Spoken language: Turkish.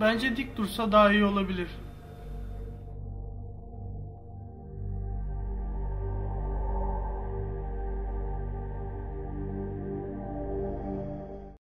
Bence dik dursa daha iyi olabilir.